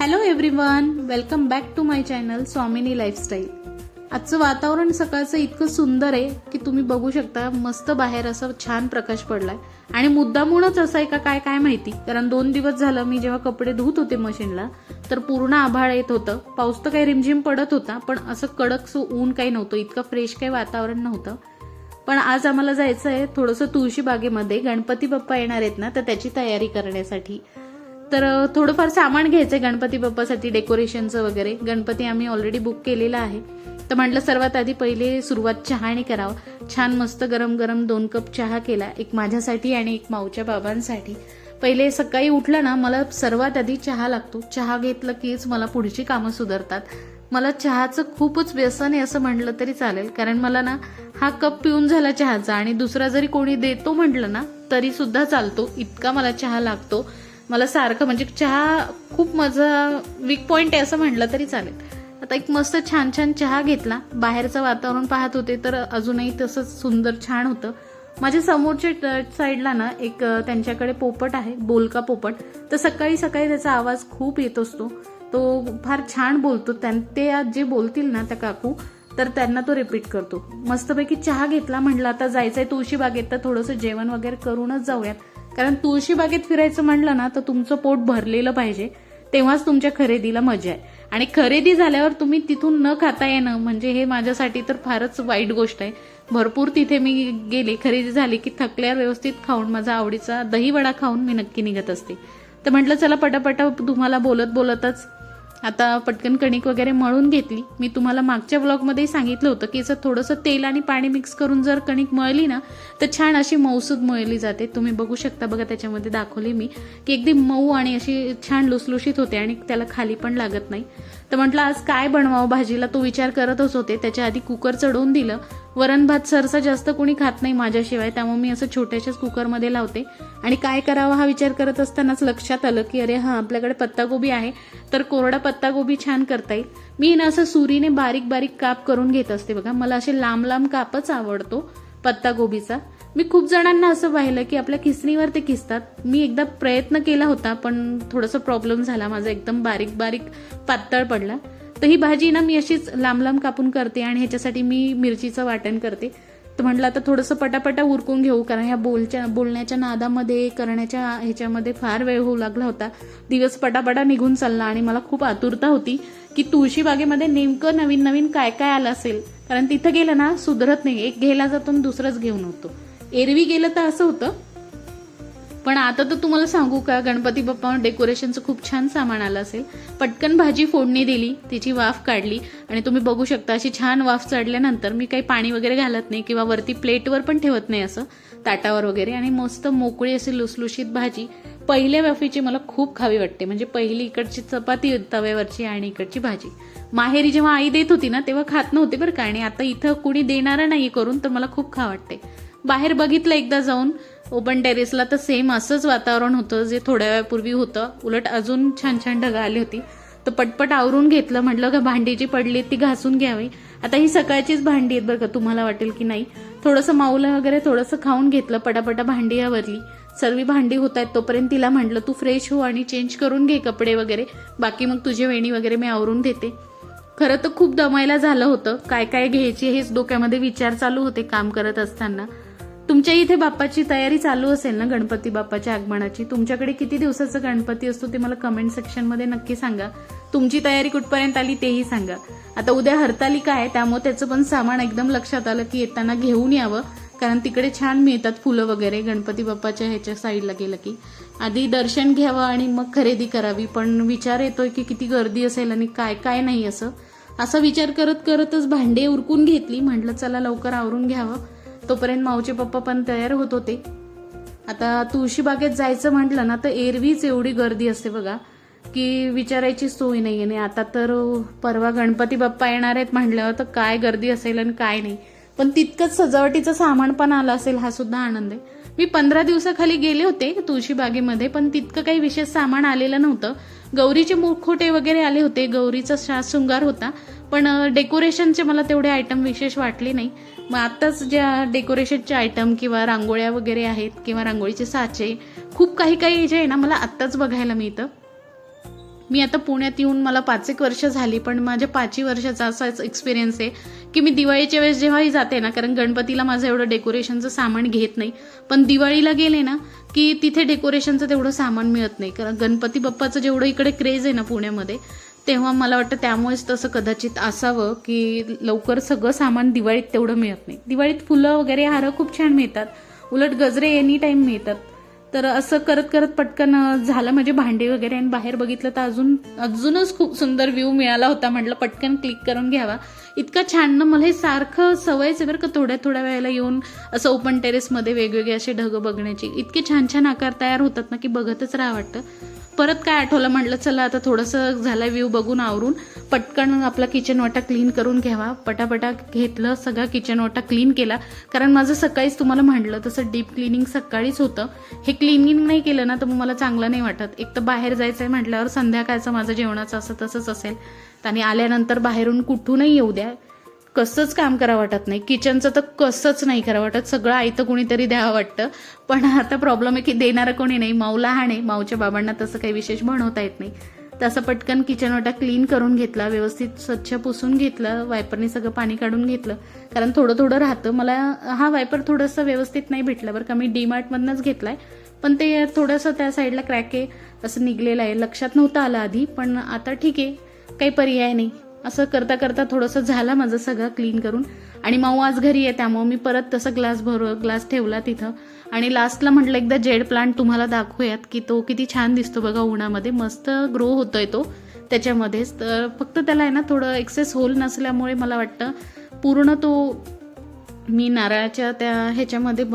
Hello everyone welcome back to my channel Swamini lifestyle आजचं वातावरण सकाळचं इतकं सुंदर आहे की तुम्ही बघू शकता मस्त बाहेर असं छान प्रकाश पडलाय. आणि मुद्दामूनच असं आहे का काय काय माहिती? कारण दोन दिवस झालं मी जेव्हा कपडे धुत होते मशीनला तर पूर्ण आभाळ येत होतं. पाऊस तर काही रिमझिम पडत होता पण असं कडक ऊन काही नव्हतं. इतकं फ्रेश काही वातावरण नव्हतं. पण आज आम्हाला जायचं आहे थोडंसं तुळशी बागेमध्ये. गणपती बाप्पा येणार आहेत ना तर त्याची तयारी करण्यासाठी. तर थोडंफार सामान घ्यायचंय गणपती बाप्पासाठी डेकोरेशनचं वगैरे. गणपती आम्ही ऑलरेडी बुक केलेला आहे. तर म्हटलं सर्वात आधी पहिले सुरुवात चहाने करावं. छान मस्त गरम गरम दोन कप चहा केला एक माझ्यासाठी आणि एक माऊच्या बाबांसाठी. पहिले सकाळी उठलं ना मला सर्वात आधी चहा लागतो. चहा घेतलं कीच मला पुढची कामं सुधारतात. मला चहाचं खूपच व्यसन आहे असं म्हटलं तरी चालेल. कारण मला ना हा कप पिऊन झाला चहाचा आणि दुसरा जरी कोणी देतो म्हटलं ना तरी सुद्धा चालतो. इतका मला चहा लागतो. मला सारखं म्हणजे चहा खूप माझं वीक पॉईंट आहे असं म्हटलं तरी चालेल. आता एक मस्त छान छान चहा घेतला. बाहेरचं वातावरण पाहत होते तर अजूनही तसंच सुंदर छान होतं. माझ्या समोरच्या साईडला ना एक त्यांच्याकडे पोपट आहे बोलका पोपट. तर सकाळी सकाळी त्याचा आवाज खूप येत असतो. तो फार छान बोलतो. त्यां ते आज जे बोलतील ना त्या काकू तर त्यांना तो रिपीट करतो. मस्तपैकी चहा घेतला म्हटलं आता जायचं तुळशी बागेत तर थोडंसं जेवण वगैरे करूनच जाऊयात. कारण तुळशी बागेत फिरायचं म्हटलं ना तर तुमचं पोट भरलेलं पाहिजे. तेव्हाच तुमच्या खरेदीला मजा आहे. आणि खरेदी झाल्यावर तुम्ही तिथून न खाता येणं म्हणजे हे माझ्यासाठी तर फारच वाईट गोष्ट आहे. भरपूर तिथे मी गेले खरेदी झाली की थकल्यावर व्यवस्थित खाऊन माझा आवडीचा दही वडा खाऊन मी नक्की निघत असते. तर म्हटलं चला पटापटा तुम्हाला बोलत बोलतच आता पटकन कणिक वगैरे मळून घेतली. मी तुम्हाला मागच्या ब्लॉगमध्येही सांगितलं होतं की याचं थोडंसं तेल आणि पाणी मिक्स करून जर कणिक मळली ना तर छान अशी मऊसूद मळली जाते. तुम्ही बघू शकता बघा त्याच्यामध्ये दाखवली मी की एकदम मऊ आणि अशी छान लुसलुशीत होते आणि त्याला खाली पण लागत नाही. तर म्हटलं आज काय बनवावं? भाजीला तो विचार करतच होते त्याच्या आधी कुकर चढवून दिलं. वरण भात सरसा जास्त कोणी खात नाही माझ्याशिवाय त्यामुळे मी असं छोट्याशाच कुकरमध्ये लावते. आणि काय करावं हा विचार करत असतानाच लक्षात आलं की अरे हा आपल्याकडे पत्तागोबी आहे तर कोरडा पत्तागोबी छान करता येईल. मी ना असं सुरीने बारीक बारीक काप करून घेत असते बघा. मला असे लांब लांब कापच आवडतो पत्तागोबीचा. मी खूप जणांना असं पाहिलं की आपल्या खिसणीवर ते किसतात मी एकदा प्रयत्न केला होता पण थोडासा प्रॉब्लेम झाला. माझा एकदम बारीक बारीक पातळ पडला. तर ही भाजी ना मी अशीच लांब लांब कापून करते आणि ह्याच्यासाठी मी मिरचीचं वाटण करते. तर म्हटलं आता थोडंसं पटापटा उरकून घेऊ कारण ह्या बोलच्या बोलण्याच्या नादामध्ये करण्याच्या ह्याच्यामध्ये फार वेळ होऊ लागला होता. दिवस पटापटा निघून चालला आणि मला खूप आतुरता होती की तुळशीबागेमध्ये नेमकं नवीन नवीन काय काय आलं असेल. कारण तिथं गेलं ना सुधरत नाही. एक घ्यायला जातो दुसरंच घेऊन होतो. एरवी गेलं तर असं होतं. पण आता तर तुम्हाला सांगू का गणपती बाप्पा डेकोरेशनचं खूप छान सामान आलं असेल. पटकन भाजी फोडणी दिली तिची वाफ काढली आणि तुम्ही बघू शकता अशी छान वाफ चढल्यानंतर मी काही पाणी वगैरे घालत नाही किंवा वरती प्लेटवर पण ठेवत नाही असं ताटावर वगैरे. आणि मस्त मोकळी अशी लुसलुशीत भाजी पहिल्या वाफेची मला खूप खावी वाटते. म्हणजे पहिली इकडची चपाती तव्यावरची आणि इकडची भाजी. माहेरी जेव्हा आई देत होती ना तेव्हा खात नव्हते बरं का. आणि आता इथं कुणी देणारं नाही करून तर मला खूप खा वाटते. बाहेर बघितलं एकदा जाऊन ओपन टेरेसला तर सेम असंच वातावरण होतं जे थोड्या वेळापूर्वी होतं. उलट अजून छान छान ढगं आली होती. तर पटपट आवरून घेतलं म्हटलं का भांडी जी पडली ती घासून घ्यावी. आता ही सकाळचीच भांडी आहेत बरं का तुम्हाला वाटेल की नाही. थोडंसं माऊलं वगैरे थोडंसं खाऊन घेतलं पटापटा भांडी आवरली. सर्व भांडी होत आहेत तोपर्यंत तिला म्हटलं तू फ्रेश हो आणि चेंज करून घे कपडे वगैरे बाकी मग तुझे वेणी वगैरे मी आवरून देते. खरं तर खूप दमायला झालं होतं. काय काय घ्यायची हेच डोक्यामध्ये विचार चालू होते काम करत असताना. तुमच्या इथे बाप्पाची तयारी चालू असेल ना गणपती बाप्पाच्या आगमनाची? तुमच्याकडे किती दिवसाचा गणपती असतो ते मला कमेंट सेक्शनमध्ये नक्की सांगा. तुमची तयारी कुठपर्यंत आली तेही सांगा. आता उद्या हरतालिका आहे त्यामुळे त्याचं पण सामान एकदम लक्षात आलं की येताना घेऊन यावं. कारण तिकडे छान मिळतात फुलं वगैरे गणपती बाप्पाच्या ह्याच्या साईडला गेलं की. आधी दर्शन घ्यावं आणि मग खरेदी करावी पण विचार येतोय की किती गर्दी असेल आणि काय काय नाही असं. असा विचार करत करतच भांडे उरकून घेतली. म्हटलं चला लवकर आवरून घ्यावं. तोपर्यंत माऊचे पप्पा पण तयार होत होते. आता तुळशीबागेत जायचं म्हटलं ना तर एरवीच एवढी गर्दी असते बघा की विचारायची सोय नाही आणि आता तर परवा गणपती बाप्पा येणार आहेत म्हटल्यावर तर काय गर्दी असेल आणि काय नाही. पण तितकंच सजावटीचं सामान पण आलं असेल हा सुद्धा आनंद आहे. मी पंधरा दिवसाखाली गेले होते तुळशीबागेमध्ये पण तितकं काही विशेष सामान आलेलं नव्हतं. गौरीचे मुखोटे वगैरे आले होते गौरीचा शास शृंगार होता पण डेकोरेशनचे मला तेवढे आयटम विशेष वाटले नाही. मग आत्ताच ज्या डेकोरेशनचे आयटम किंवा रांगोळ्या वगैरे आहेत किंवा रांगोळीचे साचे खूप काही काही जे आहे ना मला आत्ताच बघायला मिळतं. मी आता पुण्यात येऊन मला पाच एक वर्ष झाली पण माझ्या पाचही वर्षाचा असाच एक्सपिरियन्स आहे की मी दिवाळीच्या वेळेस जेव्हाही जाते ना कारण गणपतीला माझं एवढं डेकोरेशनचं सामान घेत नाही पण दिवाळीला गेले ना की तिथे डेकोरेशनचं तेवढं सामान मिळत नाही. कारण गणपती बाप्पाचं जेवढं इकडे क्रेज आहे ना पुण्यामध्ये तेव्हा मला वाटतं त्यामुळेच तसं कदाचित असावं की लवकर सगळं सामान दिवाळीत तेवढं मिळत नाही. दिवाळीत फुलं वगैरे हारं खूप छान मिळतात. उलट गजरे एनी टाईम मिळतात. तर असं करत करत पटकन झालं म्हणजे भांडे वगैरे आणि बाहेर बघितलं तर अजून अजूनच खूप सुंदर व्ह्यू मिळाला होता म्हटलं पटकन क्लिक करून घ्यावा. इतकं छान ना मला हे सारखं सवयच आहे बरं का थोड्या थोड्या वेळेला येऊन असं ओपन टेरेसमध्ये वेगवेगळे असे ढग बघण्याची. इतके छान छान आकार तयार होतात ना की बघतच राहा वाटतं. परत काय आठवलं म्हटलं चला आता थोडंसं झालं व्ह्यू बघून आवरून. पटकन आपला किचन वाटा क्लीन करून घ्यावा. पटापटा घेतलं सगळा किचन वाटा क्लीन केला. कारण माझं सकाळीच तुम्हाला म्हटलं तसं डीप क्लिनिंग सकाळीच होतं. हे क्लिनिंग नाही केलं ना तर मग मला चांगलं नाही वाटत. एक तर बाहेर जायचं आहे म्हटल्यावर संध्याकाळचं माझं जेवणाचं असं तसंच असेल. आणि आल्यानंतर बाहेरून कुठूनही येऊ द्या. कसंच काम करा वाटत नाही. किचनचं तर कसंच नाही करा वाटत. सगळं आयतं कुणीतरी द्यावं वाटतं. पण आता प्रॉब्लेम आहे की देणारं कोणी नाही. माऊ लहान आहे माऊच्या बाबांना तसं काही विशेष बनवता येत नाही. तसं पटकन किचन वाटा क्लीन करून घेतला व्यवस्थित स्वच्छ पुसून घेतलं वायपरने सगळं पाणी काढून घेतलं. कारण थोडं थोडं राहतं. मला हा वायपर थोडंसं व्यवस्थित नाही भेटला बरं का. मी डीमार्टमधनंच घेतलाय. पण ते थोडंसं त्या साईडला क्रॅक आहे. असं निघलेलं आहे. लक्षात नव्हतं आलं आधी. पण आता ठीक आहे. काही पर्याय नाही. असं करता करता थोडंसं झालं माझं सगळं क्लीन करून. आणि माऊ आज घरी आहे त्यामुळे मी परत तसं ग्लास भर ग्लास ठेवला तिथं. आणि लास्टला म्हटलं एकदा जेड प्लांट तुम्हाला दाखवूयात की तो किती छान दिसतो बघा उन्हामध्ये. मस्त ग्रो होतोय तो त्याच्यामध्येच. तर फक्त त्याला आहे ना थोडं एक्सेस होल नसल्यामुळे मला वाटतं पूर्ण तो मी नारळाच्या त्या ह्याच्यामध्ये ब-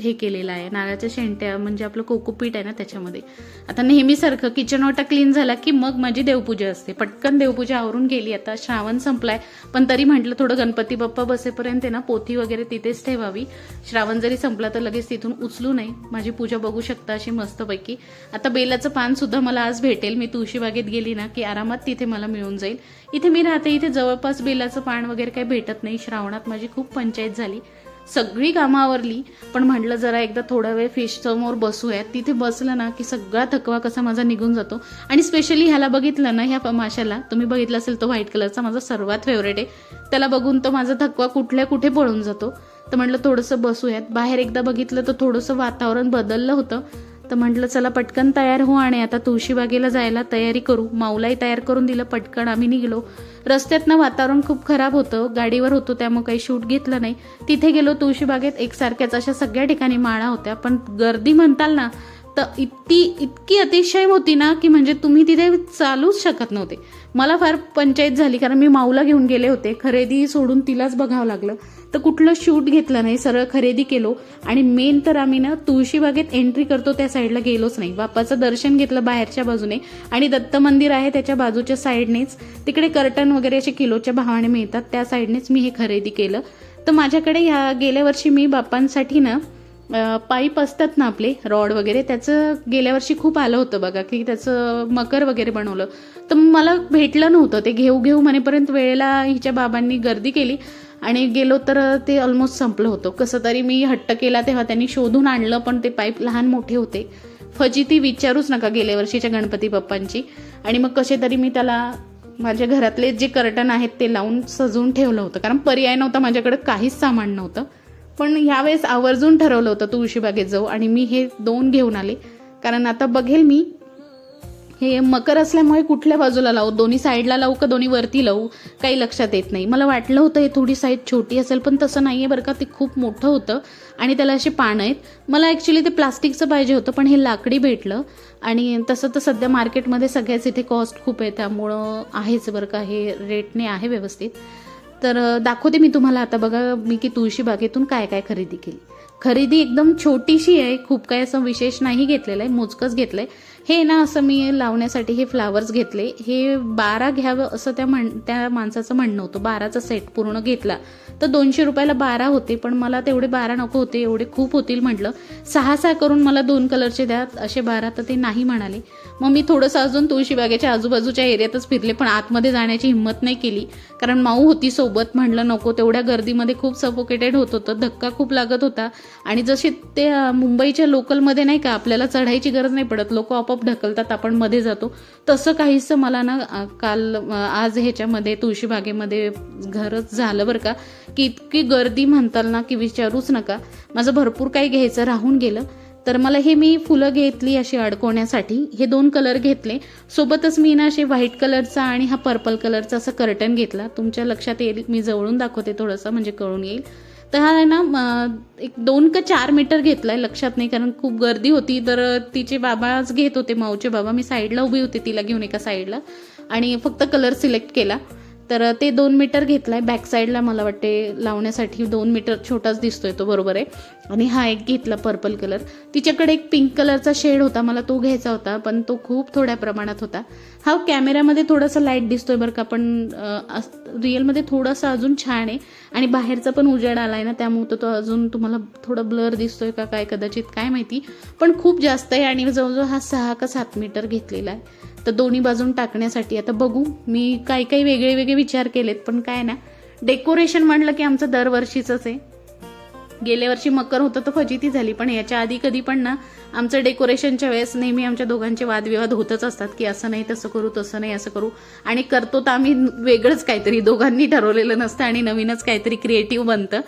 हे केलेलं आहे. नारळाच्या शेंट्या म्हणजे आपलं कोकोपीठ आहे ना त्याच्यामध्ये. आता नेहमीसारखं किचन ओटा क्लीन झाला की मग माझी देवपूजा असते. पटकन देवपूजा आवरून गेली. आता श्रावण संपलाय. पण तरी म्हटलं थोडं गणपती बाप्पा बसेपर्यंत आहे ना पोथी वगैरे तिथेच ठेवावी. श्रावण जरी संपला तर लगेच तिथून उचलू नये. माझी पूजा बघू शकता अशी मस्तपैकी. आता बेलाचं पान सुद्धा मला आज भेटेल. मी तुळशीबागेत गेली ना की आरामात तिथे मला मिळून जाईल. इथे मी राहते. इथे जवळपास बेलाचं पान वगैरे काही भेटत नाही. श्रावणात माझी खूप पंचायत झाली. सगळी कामं आवरली पण म्हटलं जरा एकदा थोडा वेळ फिश समोर बसूयात. तिथे बसलं ना की सगळा थकवा कसा माझा निघून जातो. आणि स्पेशली ह्याला बघितलं ना ह्या माशाला तुम्ही बघितलं असेल तो व्हाईट कलरचा माझा सर्वात फेवरेट आहे. त्याला बघून तो माझा थकवा कुठल्या कुठे पळून जातो. तर म्हटलं थोडंसं बसूयात. बाहेर एकदा बघितलं तर थोडंसं वातावरण बदललं होतं. तर म्हटलं चला पटकन तयार हो आणि आता तुळशीबागेला जायला तयारी करू. माऊलाही तयार करून दिलं पटकन आम्ही निघलो. रस्त्यातनं वातावरण खूप खराब होतं गाडीवर होतो त्यामुळे काही शूट घेतलं नाही. तिथे गेलो तुळशीबागेत एकसारख्याच अशा सगळ्या ठिकाणी माळा होत्या. पण गर्दी म्हणताल ना तर इतकी इतकी अतिशय होती ना की म्हणजे तुम्ही तिथे चालूच शकत नव्हते. मला फार पंचायत झाली कारण मी माऊला घेऊन गेले होते. खरेदी सोडून तिलाच बघावं लागलं. तर कुठलं शूट घेतलं नाही सरळ खरेदी केलो. आणि मेन तर आम्ही ना तुळशीबागेत एंट्री करतो त्या साईडला गेलोच नाही. बाप्पाचं दर्शन घेतलं बाहेरच्या बाजूने. आणि दत्त मंदिर आहे त्याच्या बाजूच्या साईडनेच. तिकडे कर्टन वगैरे असे किलोच्या भावाने मिळतात त्या साईडनेच मी हे खरेदी केलं. तर माझ्याकडे ह्या गेल्या वर्षी मी बाप्पांसाठी ना पाईप असतात ना आपले रॉड वगैरे त्याचं गेल्या वर्षी खूप आलं होतं बघा की त्याचं मकर वगैरे बनवलं. तर मला भेटलं नव्हतं ते घेऊ घेऊ म्हणेपर्यंत वेळेला हिच्या बाबांनी गर्दी केली आणि गेलो तर ते ऑलमोस्ट संपलं होतं. कसं तरी मी हट्ट केला तेव्हा त्यांनी शोधून आणलं पण ते पाईप लहान मोठे होते. फजी ती विचारूच नका गेल्या वर्षीच्या गणपती बाप्पांची. आणि मग कसे तरी मी त्याला माझ्या घरातले जे कर्टन आहेत ते लावून सजवून ठेवलं होतं. कारण पर्याय नव्हता माझ्याकडे काहीच सामान नव्हतं. पण ह्यावेळेस आवर्जून ठरवलं होतं तुळशीबागेत जाऊ आणि मी हे दोन घेऊन आले. कारण आता बघेल मी हे मकर असल्यामुळे कुठल्या बाजूला लावू? दोन्ही साईडला लावू का दोन्ही वरती लावू? काही लक्षात येत नाही. मला वाटलं होतं हे थोडी साईड छोटी असेल पण तसं नाही आहे बरं का ते खूप मोठं होतं आणि त्याला अशी पानं आहेत. मला ॲक्च्युली ते प्लास्टिकचं पाहिजे होतं पण हे लाकडी भेटलं. आणि तसं तर सध्या मार्केटमध्ये सगळ्याच इथे कॉस्ट खूप आहे त्यामुळं आहेच बरं का हे रेटने आहे व्यवस्थित. तर दाखवते मी तुम्हाला आता बघा मी की तुळशी बागेतून काय काय खरेदी केली. खरेदी एकदम छोटीशी आहे खूप काय असं विशेष नाही घेतलेलं आहे मोजकंच घेतलं आहे हे ना असं मी लावण्यासाठी हे फ्लावर्स घेतले. हे बारा घ्यावं असं त्या म्हण त्या माणसाचं म्हणणं होतं. बाराचा सेट पूर्ण घेतला. तर दोनशे रुपयाला बारा होते पण मला तेवढे बारा नको होते एवढे खूप होतील म्हटलं. सहा सहा करून मला दोन कलरचे द्या असे बारा तर ते नाही म्हणाले. मग मी थोडंसं अजून तुळशीबागेच्या आजूबाजूच्या एरियातच फिरले पण आतमध्ये जाण्याची हिंमत नाही केली. कारण माऊ होती सोबत म्हणलं नको. तेवढ्या गर्दीमध्ये खूप सफोकेटेड होत होतं. धक्का खूप लागत होता. आणि जसे ते मुंबईच्या लोकलमध्ये नाही का आपल्याला चढायची गरज नाही पडत. लोक आपोआप आपोआप ढकलतात आपण मध्ये जातो. तसं काहीसं मला ना काल आज ह्याच्यामध्ये तुळशीबागेमध्ये घरच झालं बरं का की इतकी गर्दी म्हणताल ना की विचारूच नका. माझं भरपूर काही घ्यायचं राहून गेलं. तर मला हे मी फुलं घेतली अशी अडकवण्यासाठी हे दोन कलर घेतले. सोबतच मी ना असे व्हाईट कलरचा आणि हा पर्पल कलरचा असं कर्टन घेतला. तुमच्या लक्षात येईल मी जवळून दाखवते थोडंसं म्हणजे कळून येईल. तर हा आहे ना एक दोन का चार मीटर घेतलाय लक्षात नाही कारण खूप गर्दी होती. तर तिचे बाबाच घेत होते माऊचे बाबा. मी साईडला उभी होते तिला घेऊन एका साईडला. आणि फक्त कलर सिलेक्ट केला. तर ते दोन मीटर घेतलाय बॅक साईडला मला वाटते लावण्यासाठी दोन मीटर छोटाच दिसतोय तो बरोबर आहे. आणि हा एक घेतला पर्पल कलर तिच्याकडे एक पिंक कलरचा शेड होता मला तो घ्यायचा होता पण तो खूप थोड्या प्रमाणात होता. हा कॅमेऱ्यामध्ये थोडासा लाइट दिसतोय बरं का पण रिअलमध्ये थोडासा अजून छान आहे. आणि बाहेरचा पण उजेड आला आहे ना त्यामुळे तो- अजून तुम्हाला थोडा ब्लर दिसतोय का काय कदाचित काय माहिती. पण खूप जास्त आहे आणि जवळजवळ हा सहा का सात मीटर घेतलेला आहे. तर दोन्ही बाजून टाकण्यासाठी आता बघू. मी काही काही वेगळे वेगळे विचार केलेत पण काय ना. डेकोरेशन म्हटलं की आमचं दरवर्षीचंच आहे. गेल्या वर्षी मकर होतं तर फजिती झाली. पण याच्या आधी कधी पण ना आमचं डेकोरेशनच्या वेळेस नेहमी आमच्या दोघांचे वादविवाद होतच असतात की असं नाही तसं करू तसं नाही असं करू. आणि करतो तर आम्ही वेगळंच काहीतरी दोघांनी ठरवलेलं नसतं आणि नवीनच काहीतरी क्रिएटिव्ह बनतं.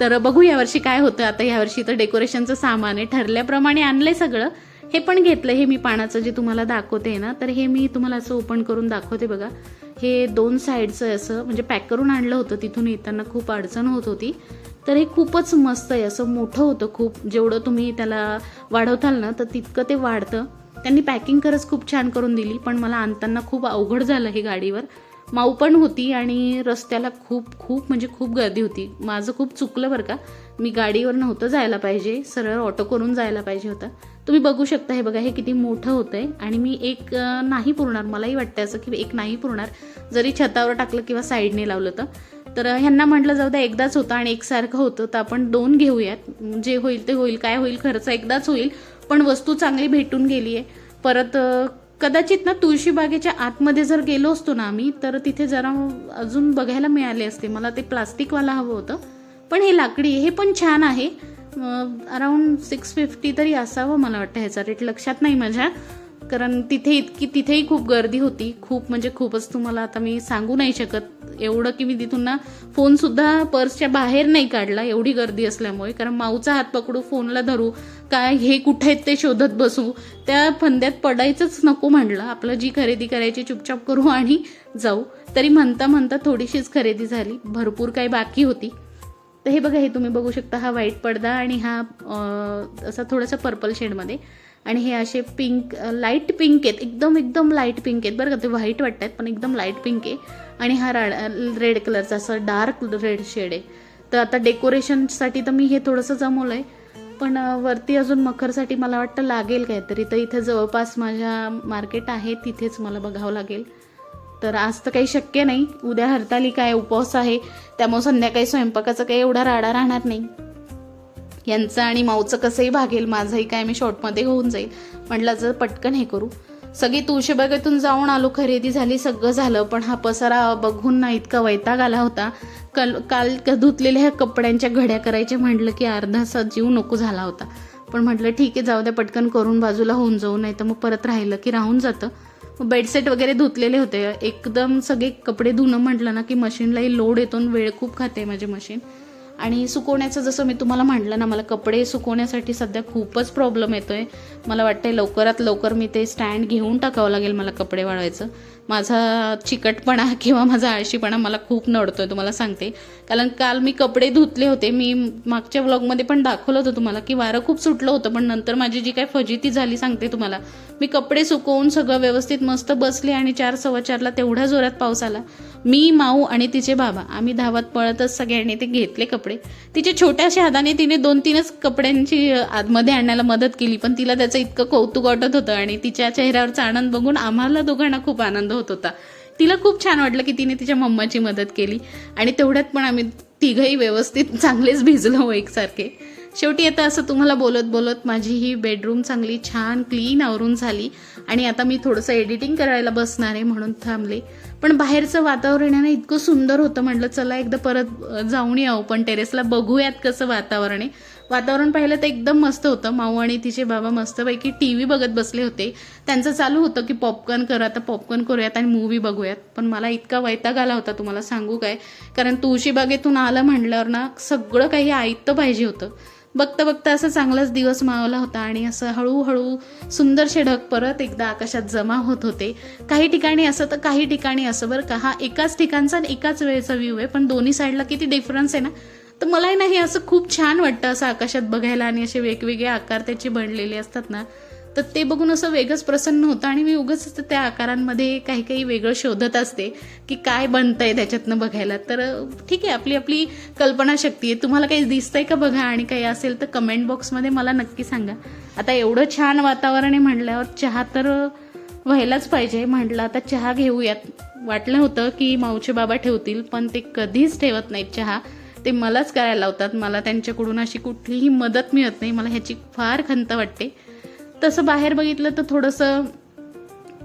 तर बघू यावर्षी काय होतं. आता यावर्षी तर डेकोरेशनचं सामान आहे. ठरल्याप्रमाणे आणलंय सगळं. हे पण घेतलं. हे मी पानाचं जे तुम्हाला दाखवते ना तर हे मी तुम्हाला असं ओपन करून दाखवते बघा. हे दोन साईडचं असं म्हणजे पॅक करून आणलं होतं. तिथून येताना खूप अडचण होत होती. तर हे खूपच मस्त आहे. असं मोठं होतं खूप. जेवढं तुम्ही त्याला वाढवताल ना तर तितकं ते वाढतं. त्यांनी पॅकिंग खरंच खूप छान करून दिली पण मला आणताना खूप अवघड झालं हे गाडीवर. माऊ पण होती आणि रस्त्याला खूप खूप म्हणजे खूप गर्दी होती. माझं खूप चुकलं बरं का. मी गाडीवर नव्हतं जायला पाहिजे. सरळ ऑटो करून जायला पाहिजे होतं. तुम्ही बघू शकता हे बघा हे किती मोठं होतं आहे आणि मी एक नाही पुरणार. मलाही वाटतं असं की एक नाही पुरणार. जरी छतावर टाकलं किंवा साईडने लावलं तर. तर ह्यांना म्हटलं जाऊ द्या एकदाच होतं आणि एकसारखं होतं तर आपण दोन घेऊयात. जे होईल ते होईल काय होईल खर्च एकदाच होईल पण वस्तू चांगली भेटून गेली आहे. परत कदाचित ना तुळशीबागेच्या आतमध्ये जर गेलो असतो ना आम्ही तर तिथे जरा अजून बघायला मिळाले असते. मला ते प्लास्टिकवाला हवं होतं. पण हे लाकडी आहे. हे पण छान आहे. अराऊंड सिक्स फिफ्टी तरी असावं मला वाटतं ह्याचा रेट लक्षात नाही माझ्या. कारण तिथे इतकी तिथेही खूप गर्दी होती. खूप म्हणजे खूपच तुम्हाला आता मी सांगू नाही शकत एवढं की मी तिथून ना फोनसुद्धा पर्सच्या बाहेर नाही काढला एवढी गर्दी असल्यामुळे. कारण माऊचा हात पकडू फोनला धरू काय हे कुठे आहेत ते शोधत बसू त्या फंद्यात पडायचंच नको म्हणलं. आपलं जी खरेदी करायची चुपचाप करू आणि जाऊ. तरी म्हणता म्हणता थोडीशीच खरेदी झाली. भरपूर काही बाकी होती. तर हे बघा हे तुम्ही बघू शकता हा व्हाईट पडदा आणि हा असा थोडासा पर्पल शेडमध्ये. आणि हे असे पिंक लाइट पिंक आहेत. एकदम एकदम लाइट पिंक आहेत. बरं का ते व्हाईट वाटत आहेत पण एकदम लाइट पिंक आहे. आणि हा रेड कलरचा असं डार्क रेड शेड आहे. तर आता डेकोरेशनसाठी तर मी हे थोडंसं जमवलं आहे पण वरती अजून मखरसाठी मला वाटतं लागेल काहीतरी. तर इथे जवळपास माझ्या मार्केट आहे तिथेच मला बघावं लागेल. तर आज तर काही शक्य नाही. उद्या हरतालिका आहे उपवास आहे. त्यामुळे संध्याकाळी स्वयंपाकाचा काही एवढा राडा राहणार नाही. यांचं आणि माऊचं कसंही भागेल माझंही काय मी शॉर्टमध्ये होऊन जाईल. म्हटलं जर पटकन हे करू. सगळी तुळशीबागेतून जाऊन आलो खरेदी झाली सगळं झालं पण हा पसारा बघून ना इतका वैताग आला होता. कल काल धुतलेल्या ह्या कपड्यांच्या घड्या करायचे म्हटलं की अर्धासा जीव नको झाला होता. पण म्हटलं ठीक आहे जाऊ द्या पटकन करून बाजूला होऊन जाऊ नाही तर मग परत राहिलं की राहून जातं. मग बेडसेट वगैरे धुतलेले होते. एकदम सगळे कपडे धुणं म्हटलं ना की मशीनलाही लोड येतो आणि वेळ खूप खाते माझी मशीन. आणि सुकवण्याचं जसं मी तुम्हाला म्हटलं ना मला कपडे सुकवण्यासाठी सध्या खूपच प्रॉब्लेम येतो आहे मला वाटतंय लवकरात लवकर मी ते स्टँड घेऊन टाकावं लागेल मला कपडे वाळवायचं. माझा चिकटपणा किंवा माझा आळशीपणा मला खूप नडतोय तुम्हाला सांगते. कारण काल मी कपडे धुतले होते मी मागच्या व्लॉगमध्ये पण दाखवलं होतं तुम्हाला की वारं खूप सुटलं होतं पण नंतर माझी जी काय फजिती झाली सांगते तुम्हाला. मी कपडे सुकवून सगळं व्यवस्थित मस्त बसले आणि चार सव्वा चारला तेवढ्या जोरात पाऊस आला. मी माऊ आणि तिचे बाबा आम्ही धावत पळतच सगळ्यांनी ते घेतले कपडे. तिच्या छोट्याशा हाताने तिने दोन तीनच कपड्यांची आतमध्ये आणण्याला मदत केली पण तिला त्याचं इतकं कौतुक वाटत होतं आणि तिच्या चेहऱ्यावरचा आनंद बघून आम्हाला दोघांना खूप आनंद होता. होता तिला खूप छान वाटलं की तिने तिच्या मम्माची मदत केली. आणि तेवढ्यात पण आम्ही तिघही व्यवस्थित चांगलेच भिजलो एकसारखे. शेवटी आता असं तुम्हाला बोलत बोलत माझी ही बेडरूम चांगली छान क्लीन आवरून झाली. आणि आता मी थोडंसं एडिटिंग करायला बसणार आहे म्हणून थांबले. पण बाहेरचं वातावरण आहे ना इतकं सुंदर होतं. म्हटलं चला एकदा परत जाऊन यावं. पण टेरेसला बघूयात कसं वातावरण आहे. वातावरण पाहिलं तर एकदम मस्त होतं. माऊ आणि तिचे बाबा मस्तपैकी टी व्ही बघत बसले होते. त्यांचं चालू होतं की पॉपकॉर्न करा आता पॉपकॉर्न करूयात आणि मूवी बघूयात. पण मला इतका वैताग आला होता तुम्हाला सांगू काय? कारण तुळशीबागेतून आलं म्हणल्यावर ना सगळं काही ऐकतं पाहिजे होतं. बघता बघता असं चांगलाच दिवस मावला होता आणि असं हळूहळू सुंदरसे ढग परत एकदा आकाशात जमा होत होते. काही ठिकाणी असं तर काही ठिकाणी असं बरं का हा एकाच ठिकाणचा आणि एकाच वेळेचा व्ह्यू आहे. पण दोन्ही साईडला किती डिफरन्स आहे ना? तर मलाही नाही असं खूप छान वाटतं असं आकाशात बघायला आणि असे वेगवेगळे आकार त्याचे बनलेले असतात ना. तर ते बघून असं वेगळंच प्रसन्न होतं आणि मी उगाच त्या आकारांमध्ये काही काही वेगळं शोधत असते की काय बनतंय त्याच्यातनं बघायला. तर ठीक आहे आपली आपली कल्पनाशक्ती आहे. तुम्हाला काही दिसतंय का बघा आणि काही असेल तर कमेंट बॉक्समध्ये मला नक्की सांगा. आता एवढं छान वातावरण आहे म्हटल्यावर चहा तर व्हायलाच पाहिजे. म्हटलं आता चहा घेऊयात. वाटलं होतं की माऊचे बाबा ठेवतील पण ते कधीच ठेवत नाहीत चहा. ते मलाच करायला लावतात. मला त्यांच्याकडून अशी कुठलीही मदत मिळत नाही. मला ह्याची फार खंत वाटते. तसं बाहेर बघितलं तर थोडंसं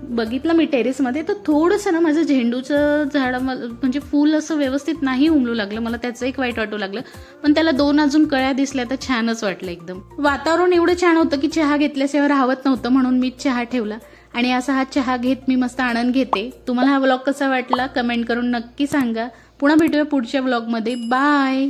बघितलं मी टेरेसमध्ये तर थोडंसं ना माझं झेंडूचं झाड म्हणजे फूल असं व्यवस्थित नाही उमलू लागलं. मला त्याचं एक वाईट वाटू लागलं. पण त्याला दोन अजून कळ्या दिसल्या तर छानच वाटलं एकदम. वातावरण एवढं छान होतं की चहा घेतल्याशिवाय राहत नव्हतं म्हणून मी चहा ठेवला. आणि असा हा चहा घेत मी मस्त आनंद घेते. तुम्हाला हा व्लॉग कसा वाटला? कमेंट करून नक्की सांगा. पुन्हा भेटूया पुढच्या ब्लॉगमध्ये बाय